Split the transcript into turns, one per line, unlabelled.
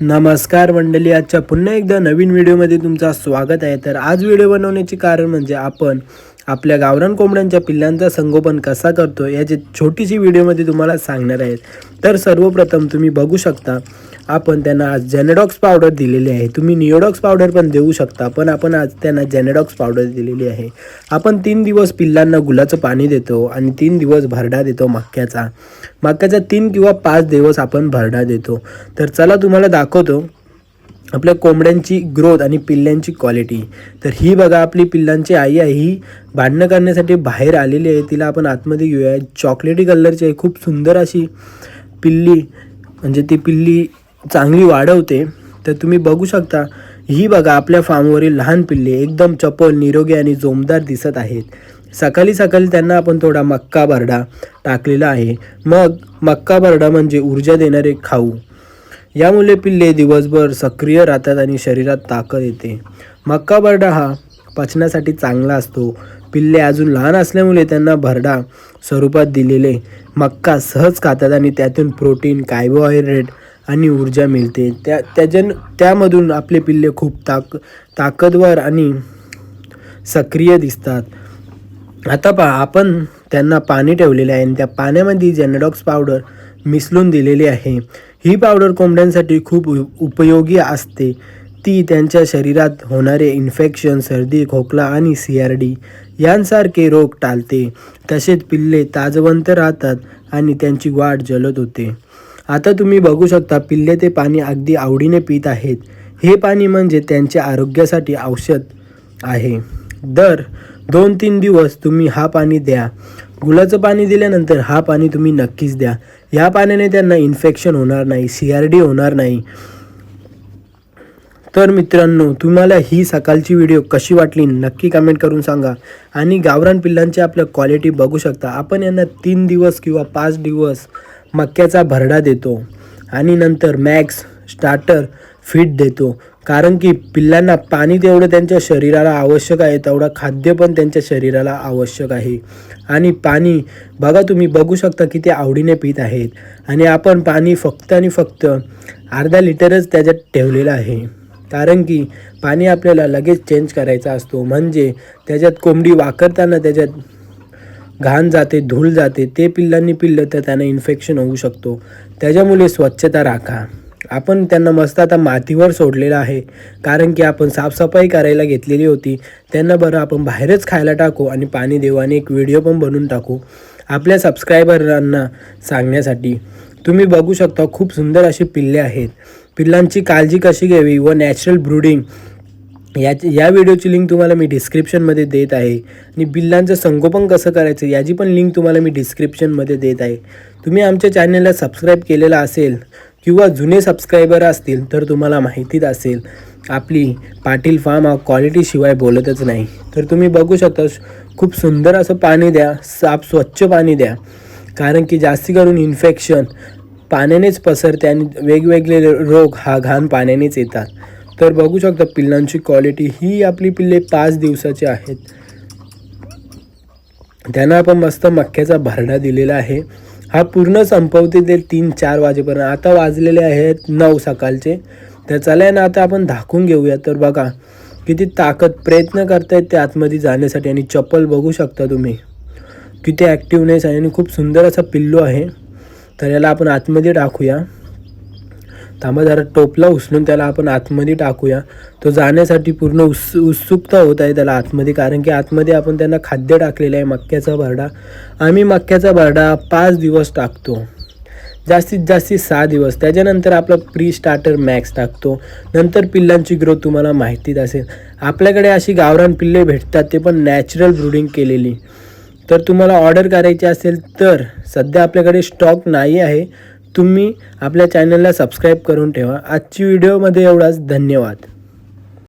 नमस्कार मंडळी आजच्या पुन्हा एकदा नवीन व्हिडिओमध्ये तुमचं स्वागत आहे. तर आज व्हिडिओ बनवण्याचे कारण म्हणजे आपण आपल्या गावरान कोंबड्यांच्या पिल्लांचा संगोपन कसा करतो याची छोटीशी व्हिडिओमध्ये तुम्हाला सांगणार आहेत तर सर्वप्रथम तुम्ही बघू शकता आपण त्यांना आज जेनेडॉक्स पावडर दिलेली आहे. तुम्ही निओडॉक्स पावडर पण देऊ शकता पण आपण आज त्यांना जेनेडॉक्स पावडर दिलेली आहे. आपण तीन दिवस पिल्लांना गुलाचं पाणी देतो आणि तीन दिवस भरडा देतो मक्याचा. मक्याचा तीन किंवा पाच दिवस आपण भरडा देतो. तर चला तुम्हाला दाखवतो आपल्या कोंबड्यांची ग्रोथ आणि पिल्ल्यांची क्वालिटी. तर ही बघा आपली पिल्लांची आई आहे ही भांडणं करण्यासाठी बाहेर आलेली आहे. तिला आपण आतमध्ये घेऊया. चॉकलेटी कलरची आहे खूप सुंदर अशी पिल्ली म्हणजे ती पिल्ली चांगली वाढवते तर तुम्ही बघू शकता ही बघा आपल्या फार्मवरील लहान पिल्ले एकदम चपल निरोगी आणि जोमदार दिसत आहेत. सकाळी सकाळी त्यांना आपण थोडा मक्का बरडा टाकलेला आहे. मग मक्का बरडा म्हणजे ऊर्जा देणारे खाऊ. यामुळे पिल्ले दिवसभर सक्रिय राहतात आणि शरीरात ताकद येते. मक्का बरडा हा पचण्यासाठी चांगला असतो. पिल्ले अजून लहान असल्यामुळे त्यांना भरडा स्वरूपात दिलेले मक्का सहज खातात आणि त्यातून प्रोटीन कार्बोहायड्रेट आणि ऊर्जा मिळते. त्या त्याच्यान त्यामधून आपले पिल्ले खूप ताक ताकदवर आणि सक्रिय दिसतात. आता पहा आपण त्यांना पाणी ठेवलेले आहे आणि त्या पाण्यामध्ये जेनेडॉक्स पावडर मिसळून दिलेली आहे ही पावडर कोंबड्यांसाठी खूप उ- उपयोगी असते. ती त्यांच्या शरीरात होणारे इन्फेक्शन सर्दी खोकला आणि सी आर डी यांसारखे रोग टाळते. तसेच पिल्ले ताजवंत राहतात आणि त्यांची वाढ जलद होते. आता तुम्ही बघू शकता पिल्ले ते पाणी अगदी आवडीने पित आहेत. हे पाणी म्हणजे त्यांच्या आरोग्यासाठी औषध आहे. दर दोन तीन दिवस तुम्ही हा पाणी द्या. गुलाचं पाणी दिल्यानंतर हा पाणी तुम्ही नक्कीच द्या. या पाण्याने त्यांना इन्फेक्शन होणार नाही सी आर डी होणार नाही. तर मित्रांनो तुम्हाला ही सकाळची व्हिडिओ कशी वाटली नक्की कमेंट करून सांगा. आणि गावरान पिल्लांची आपल्या क्वालिटी बघू शकता. आपण यांना तीन दिवस किंवा पाच दिवस मक्याचा भरडा देतो आणि नंतर मॅक्स स्टार्टर फीड देतो. कारण की पिल्लांना पाणी तेवढं त्यांच्या शरीराला आवश्यक आहे तेवढं खाद्य पण त्यांच्या शरीराला आवश्यक आहे. आणि पाणी बघा तुम्ही बघू शकता की ते आवडीने पित आहेत. आणि आपण पाणी फक्त आणि फक्त अर्धा लिटरच त्याच्यात ठेवलेलं आहे. कारण की पाणी आपल्याला लगेच चेंज करायचा असतो. म्हणजे त्याच्यात कोंबडी वाकरताना त्याच्यात घाण जाते धूळ जाते ते पिल्लांनी पिल्लं तर त्यांना इन्फेक्शन होऊ शकतो. त्याच्यामुळे स्वच्छता राखा. आपण त्यांना मस्त आता मातीवर सोडलेलं आहे. कारण की आपण साफसफाई करायला घेतलेली होती. त्यांना बरं आपण बाहेरच खायला टाकू आणि पाणी देऊ आणि एक व्हिडिओ पण बनवून टाकू. आपल्या सबस्क्रायबरांना सांगण्यासाठी. तुम्ही बघू शकता खूप सुंदर अशी पिल्ले आहेत. पिल्लांची काळजी कशी घ्यावी व नॅचरल ब्रूडिंग याची या व्हिडिओची लिंक तुम्हाला मी डिस्क्रिप्शनमध्ये देत आहे. आणि बिल्लांचं संगोपन कसं करायचं याची पण लिंक तुम्हाला मी डिस्क्रिप्शनमध्ये देत आहे. तुम्ही आमच्या चॅनलला सबस्क्राईब केलेला असेल किंवा जुने सबस्क्रायबर असतील तर तुम्हाला माहितीच असेल. आपली पाटील फार्म हा क्वालिटीशिवाय बोलतच नाही. तर तुम्ही बघू शकता खूप सुंदर असं पाणी द्या साफ स्वच्छ पाणी द्या. कारण की जास्ती करून इन्फेक्शन पाण्यानेच पसरते आणि वेगवेगळे रोग हा घाण पाण्यानेच येतात. तर बघू शकता पिल्लांची क्वालिटी ही आपली पिल्ले पाच दिवसाची आहेत. त्यांना आपण मस्त मक्क्याचा भरडा दिलेला आहे. हा पूर्ण संपवते ते तीन चार वाजेपर्यंत. आता वाजलेले आहेत नऊ सकाळचे. तर चला ना आता आपण दाखवून घेऊया तर बघा किती ताकद प्रयत्न करतायत ते आतमध्ये जाण्यासाठी. आणि चप्पल बघू शकता तुम्ही. किती ॲक्टिवनेस आहे आणि खूप सुंदर असा पिल्लू आहे. तर याला आपण आतमध्ये टाकूया. थांबा जरा टोपला उचलून त्याला आपण आतमध्ये टाकूया. तो जाण्यासाठी पूर्ण उत्स उत्सुकता होत आहे त्याला आतमध्ये कारण की आतमध्ये आपण त्यांना खाद्य टाकलेलं आहे मक्याचा भरडा. आम्ही मक्याचा भरडा पाच दिवस टाकतो. जास्तीत जास्ती सहा दिवस. त्याच्यानंतर आपला प्री स्टार्टर मॅक्स टाकतो. नंतर पिल्लांची ग्रोथ तुम्हाला माहितीच असेल. आपल्याकडे अशी गावरान पिल्ले भेटतात ते पण नॅचरल ब्रुडिंग केलेली. तर तुम्हाला ऑर्डर करायची असेल तर सध्या आपल्याकडे स्टॉक नाही आहे. तुम्ही आपल्या चॅनलला सबस्क्राईब करून ठेवा. आजची व्हिडिओमध्ये एवढाच. धन्यवाद.